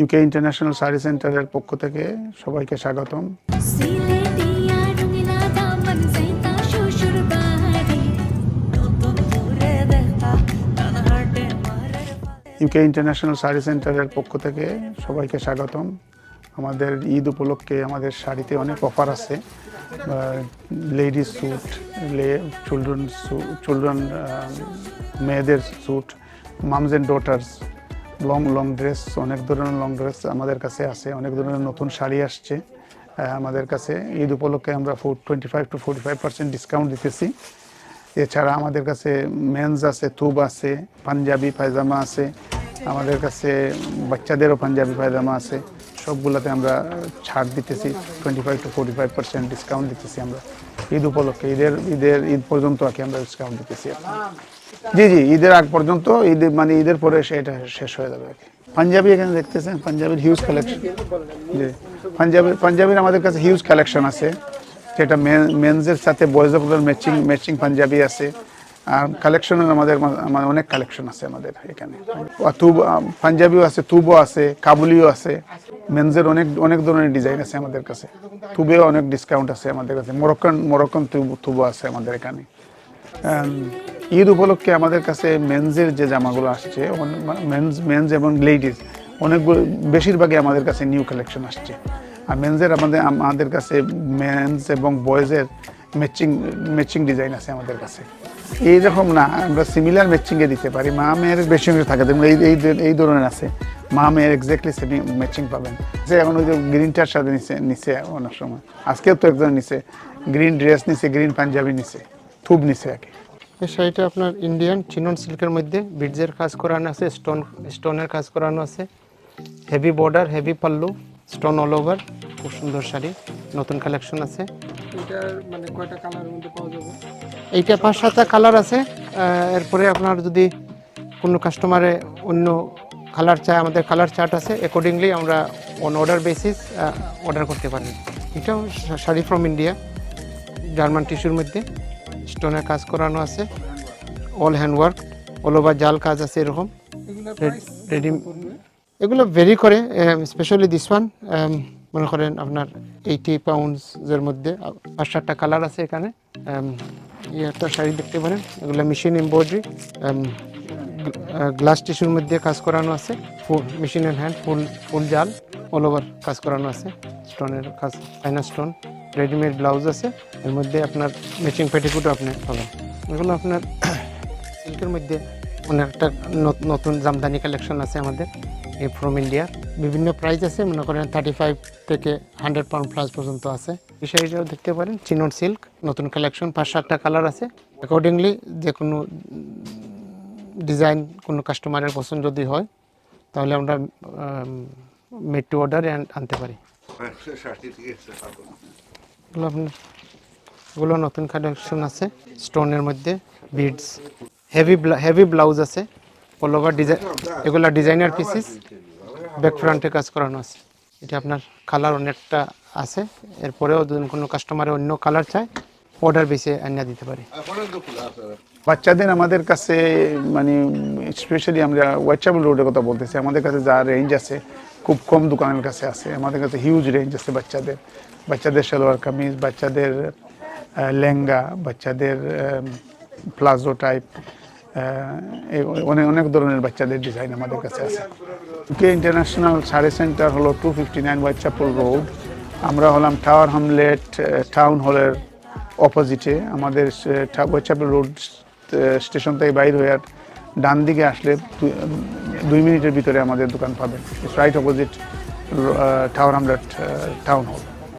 UK international sari সেন্টারের পক্ষ থেকে সবাইকে স্বাগতম। ইউকে ইন্টারন্যাশনাল শাড়ি সেন্টারের পক্ষ থেকে সবাইকে স্বাগতম। আমাদের ঈদ উপলক্ষে আমাদের শাড়িতে অনেক অফার আছে। লেডিস স্যুট, লে চিলড্রেন চিলড্রেন মেয়েদের suit moms and daughters long long dress অনেক ধরনের লং ড্রেস আমাদের কাছে আছে, অনেক ধরনের নতুন শাড়ি আসছে। আমাদের কাছে ঈদ উপলক্ষে আমরা four twenty five to forty five percent discount দিতেছি। এছাড়া আমাদের কাছে মেন্স আছে তুব আছে, পাঞ্জাবি, পায়জামা আছে। আমাদের কাছে বাচ্চাদেরও পাঞ্জাবি, পায়জামা আছে। সবগুলোতে আমরা ছাড় দিতেছি twenty five to forty five percent discount দিতেছি আমরা। ঈদ উপলক্ষে, ঈদের ঈদের, ঈদ পর্যন্ত আর কি আমরা ডিসকাউন্ট দিতেছি জি জি, ঈদের আগ পর্যন্ত ঈদের মানে ঈদের পরে সেটা শেষ হয়ে যাবে আর কি। পাঞ্জাবি এখানে দেখতেছেন? পাঞ্জাবির হিউজ কালেকশন জি। পাঞ্জাবি, পাঞ্জাবির আমাদের কাছে হিউজ কালেকশন আছে। যেটা মেন্সের সাথে বয়েজের ম্যাচিং ম্যাচিং পাঞ্জাবি আছে। আর কালেকশনের আমাদের মা- আমার অনেক কালেকশন আছে আমাদের এখানে। তুব পাঞ্জাবিও আছে, তুবও আছে, কাবুলিও আছে। মেন্সের অনেক অনেক ধরনের ডিজাইন আছে আমাদের কাছে। তুবেও অনেক ডিসকাউন্ট আছে আমাদের কাছে। মোরক্কান মোরক্কান তুবও আছে আমাদের এখানে। ঈদ উপলক্ষে আমাদের কাছে মেন্সের যে জামাগুলো আসছে মেন্স মেন্স এবং লেডিস অনেকগুলো, বেশিরভাগই আমাদের কাছে নিউ কালেকশন আসছে। আর মেন্সের আমাদের আমাদের কাছে মেন্স এবং বয়েজের ম্যাচিং ম্যাচিং ডিজাইন আছে আমাদের কাছে। এইরকম না, আমরা সিমিলার ম্যাচিংয়ে দিতে পারি। মা মেয়ের বেশি থাকে, যেমন এই এই ধরনের আছে। মা মেয়ের এক্স্যাক্টলি সেমি ম্যাচিং পাবেন। যে এখন ওই যে গ্রিনটার সাথে নিচে নিচে অনেক সময়। আজকেও তো একজন নিচে গ্রিন ড্রেস নিচে গ্রিন পাঞ্জাবি নিচে থুব নিচে কি এই শাড়িটা আপনার ইন্ডিয়ান চিনন সিল্কের মধ্যে বিডজের কাজ করানো আছে স্টোন স্টোনের কাজ করানো আছে। Heavy border heavy pallu stone all over খুব সুন্দর শাড়ি, নতুন কালেকশন আছে। এটার মানে কয়টা কালারের মধ্যে পাওয়া যাবে? এইটা পাঁচ সাতটা কালার আছে। এরপরে আপনার যদি কোনো কাস্টমারে অন্য কালার চায় আমাদের কালার চার্ট আছে অ্যাকর্ডিংলি আমরা অন অর্ডার বেসিস অর্ডার করতে পারি। এটাও শাড়ি ফ্রম ইন্ডিয়া জার্মান টিস্যুর মধ্যে। স্টোনের কাজ করানো আছে। অল হ্যান্ডওয়ার্ক অল ওভার জাল কাজ আছে এরকম। রেডি এগুলো ভেরি করে স্পেশালি দিস ওয়ান মনে করেন আপনার এইটি পাউন্ডসের মধ্যে পাঁচ সাতটা কালার আছে এখানে। একটা শাড়ি দেখতে পারেন, এগুলো মেশিন এমব্রয়ডারি গ্লাস টিস্যুর মধ্যে কাজ করানো আছে। Full machine and hand full full জাল অল ওভার কাজ করানো আছে। স্টোনের কাজ চাইনা স্টোন রেডিমেড ব্লাউজ আছে, এর মধ্যে আপনার ম্যাচিং পেটিকুটও আপনি পাবেন। এগুলো আপনার সিল্কের মধ্যে অনেকটা ন- নতুন জামদানি কালেকশন আছে আমাদের, এই ফ্রম ইন্ডিয়া বিভিন্ন প্রাইস আছে, মনে করেন থার্টি ফাইভ থেকে হান্ড্রেড পাউন্ড প্লাস পর্যন্ত আছে। শাড়িটাও দেখতে পারেন চিনন সিল্ক নতুন কালেকশন পাঁচ সাতটা কালার আছে। অ্যাকর্ডিংলি যে কোনো ডিজাইন কোনো কাস্টমারের পছন্দ যদি হয়, তাহলে আমরা মেড টু অর্ডার আনতে পারি। আপনার এগুলো নতুন কালেকশন আছে স্টোনের মধ্যে বিডস হেভি হেভি ব্লাউজ আছে অল ওভার ডিজাইন এগুলো ডিজাইনার পিসিস ব্যাক ফ্রন্টে কাজ করানো আছে। এটা আপনার কালার অনেকটা আছে, এরপরেও যদি কোনো কাস্টমারে অন্য কালার চায় অর্ডার বেসে আনিয়ে দিতে পারি। বাচ্চাদের আমাদের কাছে মানে স্পেশালি আমরা হোয়াইটচাপল রোডের কথা বলতেছি, আমাদের কাছে যা রেঞ্জ আছে, খুব কম দোকানের কাছে আছে। আমাদের কাছে হিউজ রেঞ্জ আছে বাচ্চাদের। বাচ্চাদের সালোয়ার কামিজ, বাচ্চাদের লেহেঙ্গা, বাচ্চাদের প্লাজো টাইপ অনেক অনেক ধরনের বাচ্চাদের ডিজাইন আমাদের কাছে আছে। কে ইন্টারন্যাশনাল শাড়ি সেন্টার হলো two fifty nine Whitechapel road আমরা হলাম টাওয়ার হামলেট টাউন হলের অপোজিটে আমাদের হোয়াইটচাপল রোড স্টেশন থেকে বাইর হয়ে ডান দিকে আসলে দুই মিনিটের ভিতরে আমাদের দোকান পাবেন। Right opposite Tower Hamlet town hall